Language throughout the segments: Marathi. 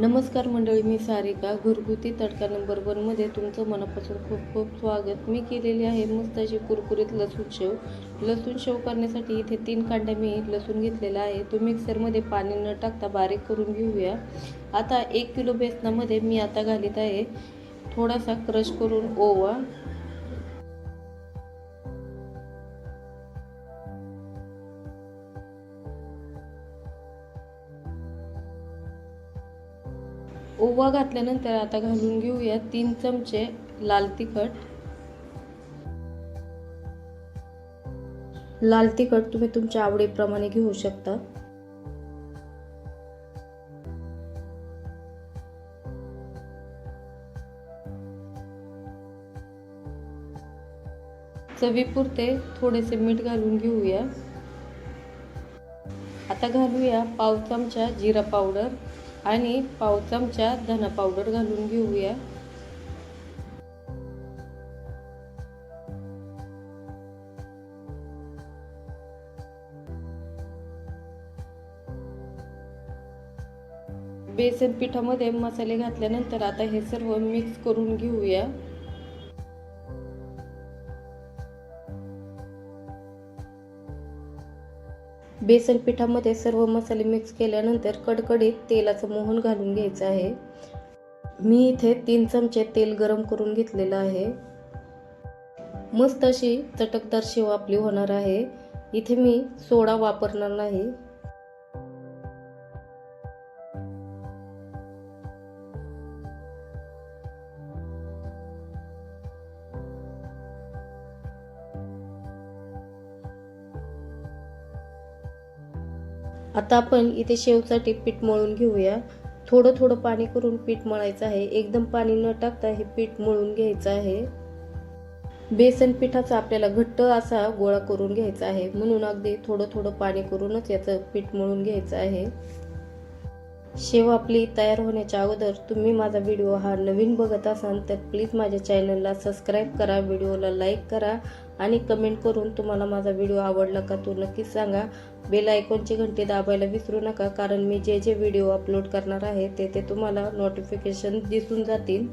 नमस्कार मंडळी मी सारिका. घरगुती तडका नंबर वनमध्ये तुमचं मनापासून खूप खूप स्वागत. मी केलेली आहे मस्त अशी कुरकुरीत लसूण शेव. लसूण शेव करण्यासाठी इथे तीन कांड्या मी लसूण घेतलेला आहे. तो मिक्सरमध्ये पाणी न टाकता बारीक करून घेऊया. आता एक किलो बेसनामध्ये मी आता घालीत आहे. थोडासा क्रश करून ओवा. ओवा घातल्यानंतर आता घालून घेऊया तीन चमचे लाल तिखट. लाल तिखट तुम्ही तुमच्या आवडीप्रमाणे घेऊ शकता. चवीपुरते थोडेसे मीठ घालून घेऊया. आता घालूया पाव चमचा जिरा पावडर. आणि पाव चमचा धना पावडर घालून घेऊया. बेसन पिठामध्ये मसाले घातल्यानंतर आता हे सर्व मिक्स करून घेऊया. बेसन पिठामध्ये सर्व मसाले मिक्स केल्यानंतर कडकडीत तेलाचं मोहन घालून घ्यायचं आहे. मी इथे तीन चमचे तेल गरम करून घेतलेलं आहे. मस्त अशी चटकदार शेव आपली होणार आहे. इथे मी सोडा वापरणार नाही. आता आपण इथे शेवसाठी पीठ मळून घेऊया. थोडं थोडं पाणी करून पीठ मळायचं आहे. एकदम पाणी न टाकता हे पीठ मळून घ्यायचं आहे. बेसन पिठाचा आपल्याला घट्ट असा गोळा करून घ्यायचा आहे. म्हणून अगदी थोडं थोडं पाणी करूनच याचं पीठ मळून घ्यायचं आहे. शेव आपली तयार होण्याच्या अगोदर तुम्ही माझा व्हिडिओ हा नवीन बघत असाल तर प्लीज माझ्या चॅनलला सबस्क्राईब करा व्हिडिओला लाईक करा आणि कमेंट करून तुम्हाला माझा व्हिडिओ आवडला का तो नक्कीच सांगा. बेल आयकॉनची घंटी दाबायला विसरू नका कारण मी जे जे व्हिडिओ अपलोड करणार आहे ते ते तुम्हाला नोटिफिकेशन दिसून जातील.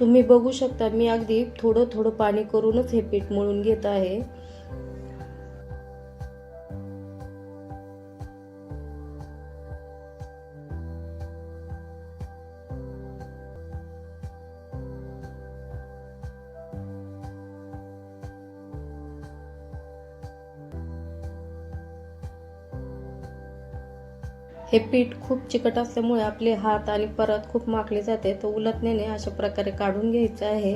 तुम्ही बघू शकता मी अगदी थोडं थोडं पाणी करूनच हे पीठ मळून घेत आहे. हे पीठ खूप चिकट असल्यामुळे आपले हात आणि परत खूप माकले जाते. तर उलटण्याने अशा प्रकारे काढून घ्यायचं आहे.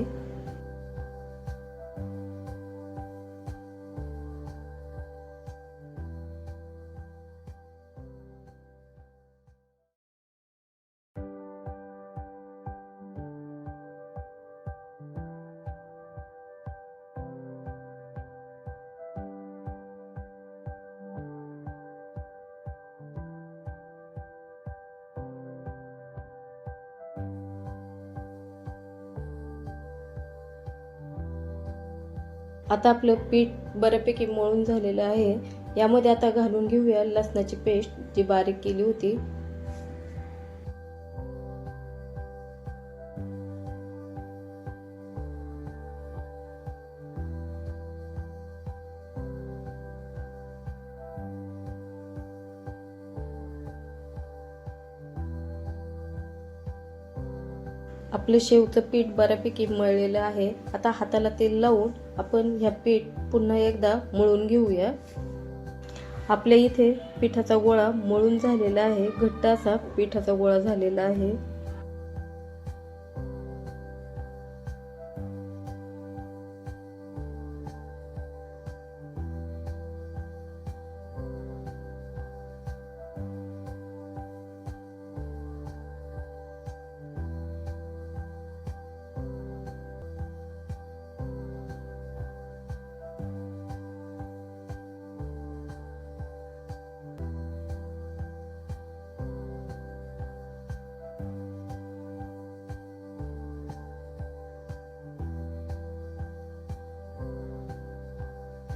आता आपलं पीठ बऱ्यापैकी मळून झालेलं आहे. यामध्ये आता घालून घेऊया लसणाची पेस्ट जी बारीक केली होती. आपलं शेवचं पीठ बऱ्यापैकी मळलेलं आहे. आता हाताला तेल लावून आपण ह्या पीठ पुन्हा एकदा मळून घेऊया. आपल्या इथे पिठाचा गोळा मळून झालेला आहे. घट्ट असा पिठाचा गोळा झालेला आहे.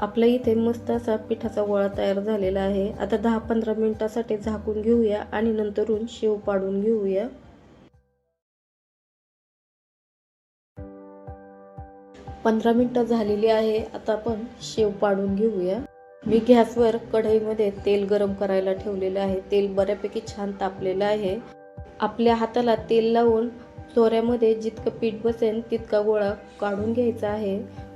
आपल्या इथे मस्त असा पिठाचा गोळा तयार झालेला आहे. आता दहा पंधरा मिनटासाठी झाकून घेऊया आणि नंतरून शेव पाडून घेऊया. पंधरा मिनिटं झालेली आहे. आता आपण शेव पाडून घेऊया. मी गॅसवर कढईमध्ये तेल गरम करायला ठेवलेलं आहे. तेल बऱ्यापैकी छान तापलेलं आहे. आपल्या हाताला तेल लावून चोऱ्यामध्ये जितकं पीठ बसेल तितका गोळा काढून घ्यायचा आहे.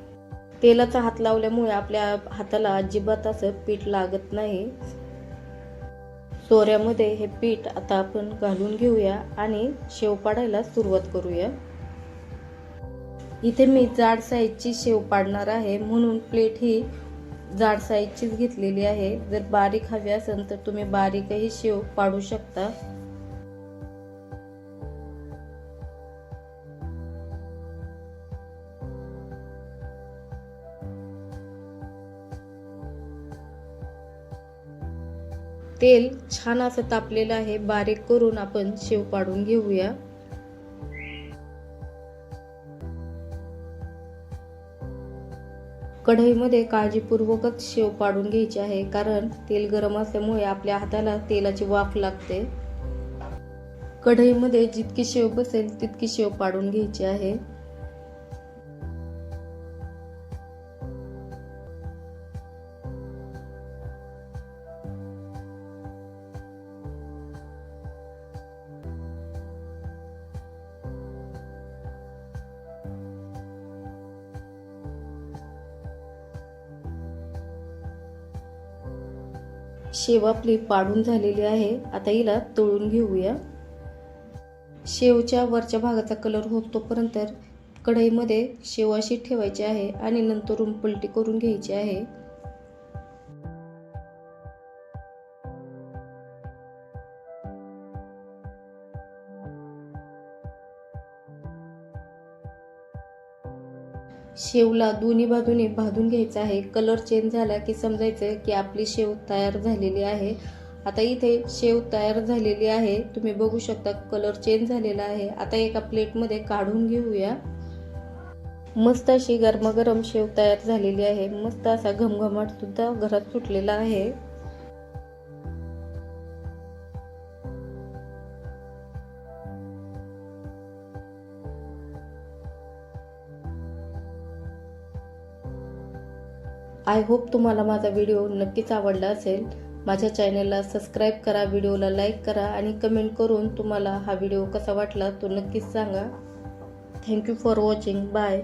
तेलाचा हात लावल्यामुळे आपल्या हाताला अजिबात असं पीठ लागत नाही. चोऱ्यामध्ये हे पीठ आता आपण घालून घेऊया आणि शेव पाडायला सुरुवात करूया. इथे मी जाड साईजची शेव पाडणार आहे म्हणून प्लेट ही जाड साईजचीच घेतलेली आहे. जर बारीक हवी असेल तर तुम्ही बारीकही शेव पाडू शकता. तेल छान असं तापलेलं आहे. बारीक करून आपण शेव पाडून घेऊया. कढईमध्ये काळजीपूर्वकच शेव पाडून घ्यायची आहे कारण तेल गरम असल्यामुळे आपल्या हाताला तेलाची वाफ लागते. कढईमध्ये जितकी शेव बसेल तितकी शेव पाडून घ्यायची आहे. शेव आपली पाडून झालेली आहे. आता हिला तळून घेऊया. शेवच्या वरच्या भागाचा कलर होत तोपर्यंत कढईमध्ये शेव अशी ठेवायची आहे आणि नंतरून पलटी करून घ्यायची आहे. शेवला दोन्ही बाजूने भाजून घ्यायचा आहे. कलर चेंज झाला की समजायचं की आपली शेव तयार झालेली आहे. आता इथे शेव तयार झालेली आहे. तुम्ही बघू शकता कलर चेंज झालेला आहे. आता एका प्लेटमध्ये काढून घेऊया. मस्त अशी गरमागरम शेव तयार झालेली आहे. मस्त असा घमघमाट सुद्धा घरात सुटलेला आहे. आय होप तुम्हाला माझा व्हिडिओ नक्कीच आवडला असेल. माझ्या चॅनलला सबस्क्राईब करा व्हिडिओला लाईक करा आणि कमेंट करून तुम्हाला हा व्हिडिओ कसा वाटला तो नक्कीच सांगा. Thank you for watching bye